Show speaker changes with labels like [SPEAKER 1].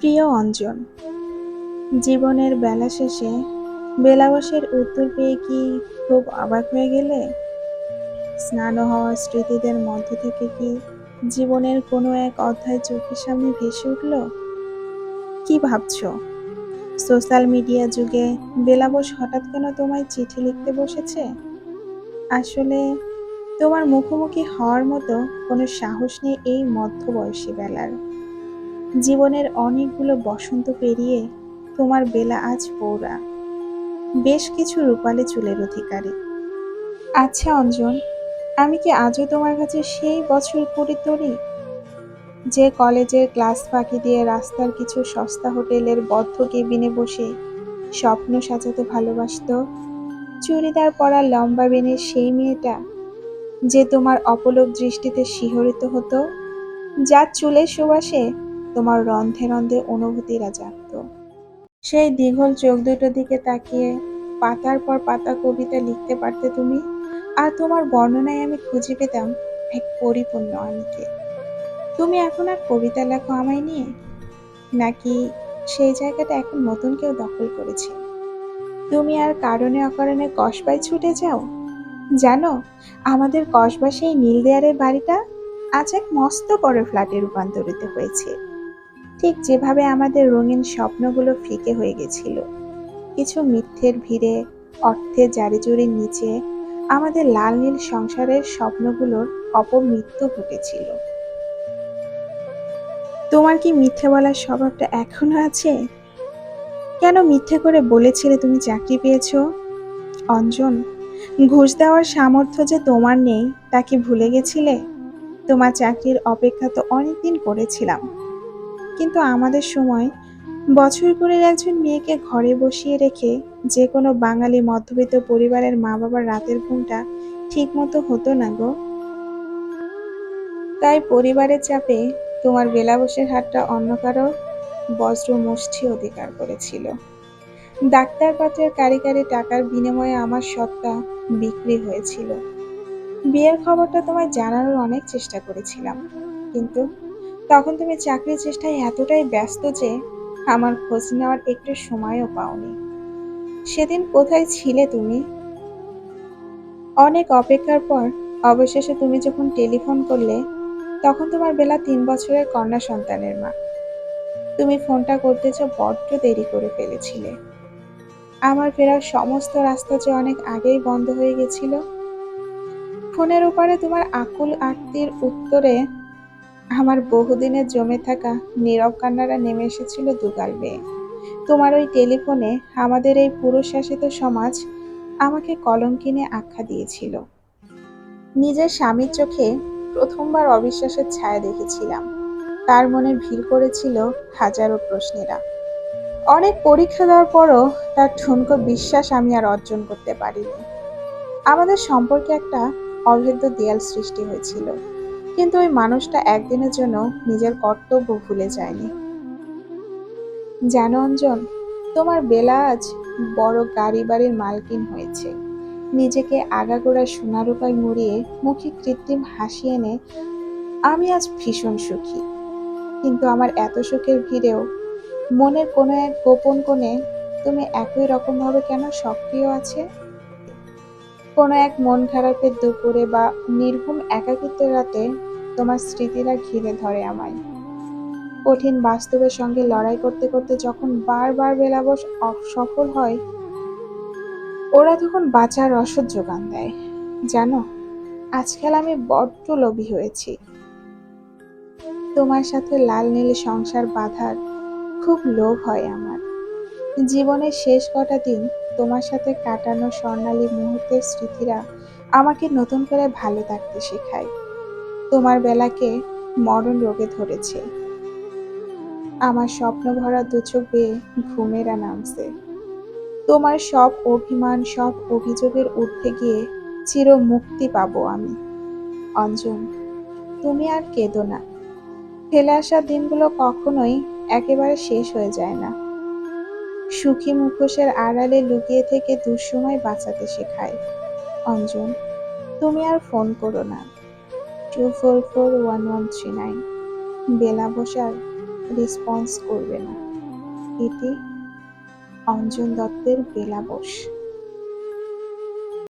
[SPEAKER 1] প্রিয় অঞ্জন, জীবনের বেলা শেষে বেলাবসের উত্তর পেয়ে কি খুব অবাক হয়ে গেলে? স্নান হওয়া স্মৃতিদের মধ্য থেকে কি জীবনের কোনো এক অধ্যায় চোখের সামনে ভেসে উঠল? কি ভাবছ? সোশ্যাল মিডিয়া যুগে বেলাবস হঠাৎ কেন তোমায় চিঠি লিখতে বসেছে? আসলে তোমার মুখোমুখি হওয়ার মতো কোনো সাহস নেই এই মধ্যবয়সী বেলার। জীবনের অনেকগুলো বসন্ত পেরিয়ে তোমার বেলা আজ পৌরা। বেশ কিছু রূপালে চুলের অধিকারী। আচ্ছা অঞ্জন, আমি কি আজও তোমার কাছে সেই বছর কুড়ি তরি? যে কলেজের ক্লাস ফাঁকি দিয়ে রাস্তার কিছু সস্তা হোটেলের বদ্ধ কেবিনে বসে স্বপ্ন সাজাতে ভালোবাসতো? চুড়িদার পরা লম্বা বেনের সেই মেয়েটা যে তোমার অপলক দৃষ্টিতে শিহরিত হতো? যার চুলের সুবাসে তোমার রন্ধে রন্ধে অনুভূতিরা জাগত সেই দীঘল চোখ দুটোর দিকে তাকিয়ে পাতার পর পাতা কবিতা লিখতে পারতে তুমি? আর তোমার বর্ণনায় আমি খুঁজে পেতাম এক পরিপূর্ণ আমিকে তুমি এখন আর কবিতা লেখো আমায় নিয়ে? নাকি সেই জায়গাটা এখন নতুন কেউ দখল করেছে? তুমি আর কারণে অকারণে কসবায় ছুটে যাও? জানো, আমাদের কসবা সেই নীল দেয়ারের বাড়িটা আজ এক মস্ত বড় ফ্ল্যাটে রূপান্তরিত হয়েছে। ঠিক যেভাবে আমাদের রঙিন স্বপ্নগুলো ফিকে হয়ে গেছিল। কিছু মিথ্যের ভিড়ে, অর্থের জারিজুরির নিচে আমাদের লাল নীল সংসারের স্বপ্নগুলোর অপমৃত্যু ঘটেছিল। তোমার কি মিথ্যে বলার স্বভাবটা এখনও আছে? কেন মিথ্যে করে বলেছিলে তুমি চাকরি পেয়েছ? অঞ্জন, ঘুষ দেওয়ার সামর্থ্য যে তোমার নেই, তা কি ভুলে গেছিলে? তোমার চাকরির অপেক্ষা তো অনেকদিন করেছিলাম। কিন্তু আমাদের সময় বছর করে একজন মেয়েকে ঘরে বসিয়ে রেখে যে কোনো বাঙালি মধ্যবিত্ত পরিবারের মা বাবার রাতের ঘুমটা ঠিক মতো হতো না গো। তাই পরিবারের চাপে তোমার বেলাবসের হাতটা অন্য কারও বজ্র মুষ্টি অধিকার করেছিল। ডাক্তারপাত্রের কারি কারি টাকার বিনিময়ে আমার সত্তা বিক্রি হয়েছিল। বিয়ের খবরটা তোমায় জানানোর অনেক চেষ্টা করেছিলাম, কিন্তু তখন তুমি চাকরির চেষ্টায় এতটাই ব্যস্ত যে আমার খোঁজ নেওয়ার একটু সময়ও পাওনি। সেদিন কোথায় ছিলে তুমি? অনেক অপেক্ষার পর অবশেষে তুমি যখন টেলিফোন করলে, তখন তোমার বেলা তিন বছরের কন্যা সন্তানের মা। তুমি ফোনটা করতে যে বড্ড দেরি করে ফেলেছিলে। আমার ফেরার সমস্ত রাস্তা যে অনেক আগেই বন্ধ হয়ে গেছিল, ফোনের ওপারে তোমার আকুল আরতির উত্তরে আমার বহুদিনের জমে থাকা নীরব কান্নারা নেমে এসেছিল দুগাল বেয়ে তোমার ওই টেলিফোনে আমাদের এই পুরুষ শাসিত সমাজ আমাকে কলঙ্কিনে আখ্যা দিয়েছিল। নিজের স্বামীর চোখে প্রথমবার অবিশ্বাসের ছায়া দেখেছিলাম। তার মনে ভিড় করেছিল হাজারো প্রশ্নেরা। অনেক পরীক্ষা দেওয়ার পরও তার ঠুনকো বিশ্বাস আমি আর অর্জন করতে পারিনি। আমাদের সম্পর্কে একটা অভেদ্য দেয়াল সৃষ্টি হয়েছিল। কিন্তু ওই মানুষটা একদিনের জন্য নিজের কর্তব্য ভুলে যায়নি। জানো অঞ্জন, তোমার বেলা আজ বড় গাড়ি বাড়ির মালকিন হয়েছে। নিজেকে আগাগোড়া সোনারূপায় মুড়িয়ে মুখে কৃত্রিম হাসি এনে আমি আজ ভীষণ সুখী। কিন্তু আমার এত সুখের ভিড়েও মনের কোনো এক গোপন কোণে তুমি একই রকমভাবে কেন সক্রিয় আছে? কোনো এক মন খারাপের দুপুরে বা নির্ঘুম একাকিত্বের রাতে তোমার স্মৃতিরা ঘিরে ধরে আমায়। কঠিন বাস্তবের সঙ্গে লড়াই করতে করতে যখন বারবার বেলাবস সফল হয়, ওরা তখন বাঁচার রসদ যোগান দেয়। জানো, আজকাল আমি বড্ড লোভী হয়েছি। তোমার সাথে লাল নীল সংসার বাঁধার খুব লোভ হয় আমার। জীবনের শেষ কটা দিন তোমার সাথে কাটানো স্বর্ণালী মুহূর্তের স্মৃতিরা আমাকে নতুন করে ভালো থাকতে শেখায়। তোমার বেলাকে মরণ রোগে ধরেছে। আমার স্বপ্ন ভরা দুচোখ বেয়ে ঘুমেরা নামছে। তোমার সব অভিমান, সব অভিযোগের ঊর্ধ্বে গিয়ে চির মুক্তি পাবো আমি। অঞ্জন, তুমি আর কেঁদো না। ফেলে আসা দিনগুলো কখনোই একেবারে শেষ হয়ে যায় না। সুখী মুখোশের আড়ালে লুকিয়ে থেকে দুঃসময় বাঁচাতে শেখায়। অঞ্জন, তুমি আর ফোন করো না। Two four four one one three nine. বেলা বসার রেসপন্স করবে না। এটি অঞ্জন দত্তের বেলা বস।